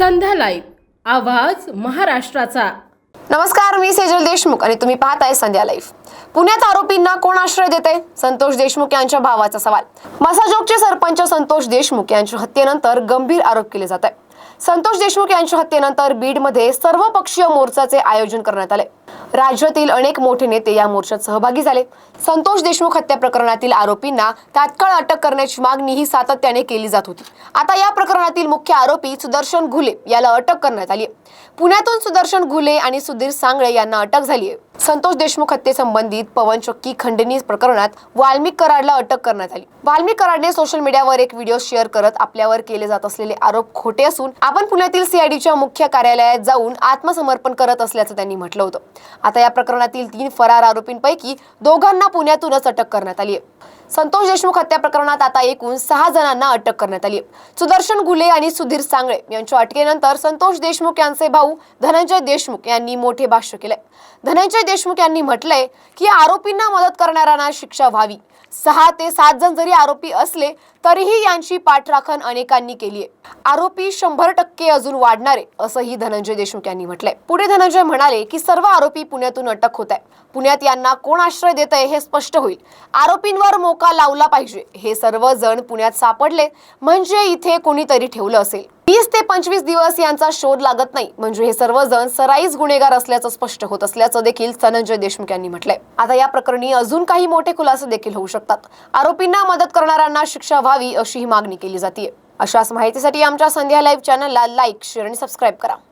संध्या live आवाज महाराष्ट्राचा. नमस्कार मी सेजल देशमुख आणि तुम्ही पाहताय संध्या लाईव्ह पुण्यात आरोपींना कोण आश्रय देते? संतोष देशमुख यांच्या भावाचा सवाल. मसाजोगचे सरपंच संतोष देशमुख यांच्या हत्येनंतर गंभीर आरोप केले जात आहे संतोष देशमुख यांच्या हत्येनंतर बीडमध्ये सर्वपक्षीय मोर्चाचे आयोजन करण्यात आले. राज्यातील अनेक मोठे नेते या मोर्चात सहभागी झाले. संतोष देशमुख हत्या प्रकरणातील आरोपींना तात्काळ अटक करण्याची मागणी ही सातत्याने केली जात होती. आता या प्रकरणातील मुख्य आरोपी सुदर्शन घुले याला अटक करण्यात आली पुण्यातून सुदर्शन घुले आणि सुधीर सांगळे यांना अटक झाली आहे. संतोष देशमुख हत्येसंबंधित पवन चक्की खंडणी प्रकरणात वाल्मिक कराडला अटक करण्यात आली. वाल्मिक कराडने सोशल मीडियावर एक व्हिडिओ शेअर करत आपल्यावर केले जात असलेले आरोप खोटे असून आपण पुण्यातील सीआयडीच्या मुख्य कार्यालयात जाऊन आत्मसमर्पण करत असल्याचं त्यांनी म्हटलं होतं. आता या प्रकरणातील तीन फरार आरोपींपैकी दोघांना पुण्यातूनच अटक करण्यात आली आहे. संतोष देशमुख हत्या प्रकरणात आता एकूण सहा जणांना अटक करण्यात आली सुदर्शन गुले आणि सुधीर सांगळे यांच्या अटकेनंतर संतोष देशमुख यांचे भाऊ धनंजय देशमुख यांनी मोठे भाष्य केलंय. धनंजय देशमुख यांनी म्हटलंय की आरोपींना मदत करणाऱ्यांना शिक्षा व्हावी. सहा ते सात जण जरी आरोपी असले तरीही यांची पाठराखण अनेकांनी केली आहे आरोपी शंभर टक्के अजून वाढणारे असंही धनंजय देशमुख यांनी म्हटलंय. पुढे धनंजय म्हणाले की सर्व आरोपी पुण्यातून अटक होत आहे पुण्यात यांना कोण आश्रय देत आहे हे स्पष्ट होईल. आरोपींवर मोका लावला पाहिजे. हे सर्व जण पुण्यात सापडले म्हणजे इथे कोणीतरी ठेवलं असेल. वीस ते पंचवीस दिवस यांचा शोध लागत नाही. म्हणजे हे सर्वजण सराईज गुन्हेगार असल्याचं स्पष्ट होत असल्याचं देखील धनंजय देशमुख यांनी म्हटलंय. आता या प्रकरणी अजून काही मोठे खुलासे देखील होऊ शकतात. आरोपींना मदत करणाऱ्यांना शिक्षा व्हावी अशी ही मागणी केली जाते अशाच माहितीसाठी आमच्या संध्या लाईव्ह चॅनलला लाईक शेअर आणि सबस्क्राईब करा.